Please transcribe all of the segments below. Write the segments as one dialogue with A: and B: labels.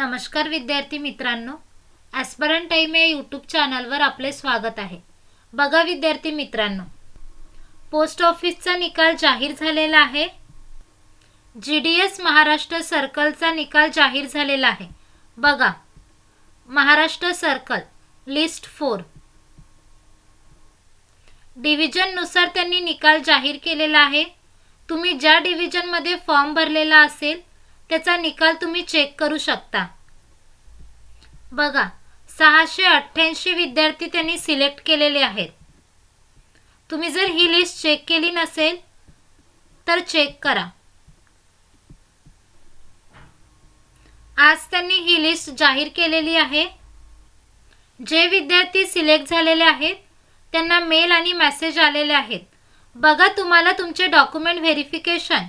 A: नमस्कार विद्यार्थी मित्रांनो ॲस्परन टाईम या यूट्यूब चॅनलवर आपले स्वागत आहे. बघा विद्यार्थी मित्रांनो पोस्ट ऑफिसचा निकाल जाहीर झालेला आहे. जी डी एस महाराष्ट्र सर्कलचा निकाल जाहीर झालेला आहे. बघा महाराष्ट्र सर्कल लिस्ट फोर डिव्हिजननुसार त्यांनी निकाल जाहीर केलेला आहे. तुम्ही ज्या डिव्हिजनमध्ये फॉर्म भरलेला असेल त्याचा निकाल तुम्ही चेक करू शकता. बघा सहाशे अठ्ठ्याऐंशी विद्यार्थी त्यांनी सिलेक्ट केलेले आहेत. तुम्ही जर ही लिस्ट चेक केली नसेल तर चेक करा. आज त्यांनी ही लिस्ट जाहीर केलेली आहे. जे विद्यार्थी सिलेक्ट झालेले आहेत त्यांना मेल आणि मेसेज आलेले आहेत. बघा तुम्हाला तुमचे डॉक्युमेंट व्हेरिफिकेशन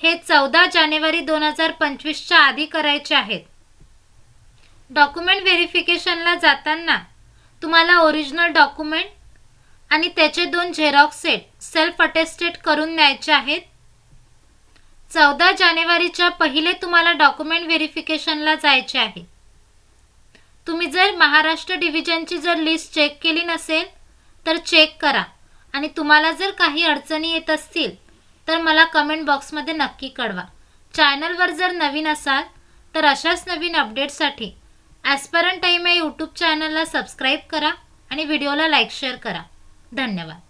A: हे चौदा जानेवारी दोन हजार पंचवीसच्या आधी करायचे आहेत. डॉक्युमेंट व्हेरिफिकेशनला जाताना तुम्हाला ओरिजिनल डॉक्युमेंट आणि त्याचे दोन झेरॉक्स सेट सेल्फ अटेस्टेड करून न्यायचे आहेत. चौदा जानेवारीच्या पहिले तुम्हाला डॉक्युमेंट व्हेरिफिकेशनला जायचे आहे. तुम्ही जर महाराष्ट्र डिव्हिजनची जर लिस्ट चेक केली नसेल तर चेक करा आणि तुम्हाला जर काही अडचणी येत असतील तर मला कमेंट बॉक्समध्ये नक्की कळवा. चॅनलवर जर नवीन असाल तर अशाच नवीन अपडेट्ससाठी ॲस्परंट टाईम या यूट्यूब चॅनलला सबस्क्राईब करा आणि व्हिडिओला लाईक शेअर करा. धन्यवाद.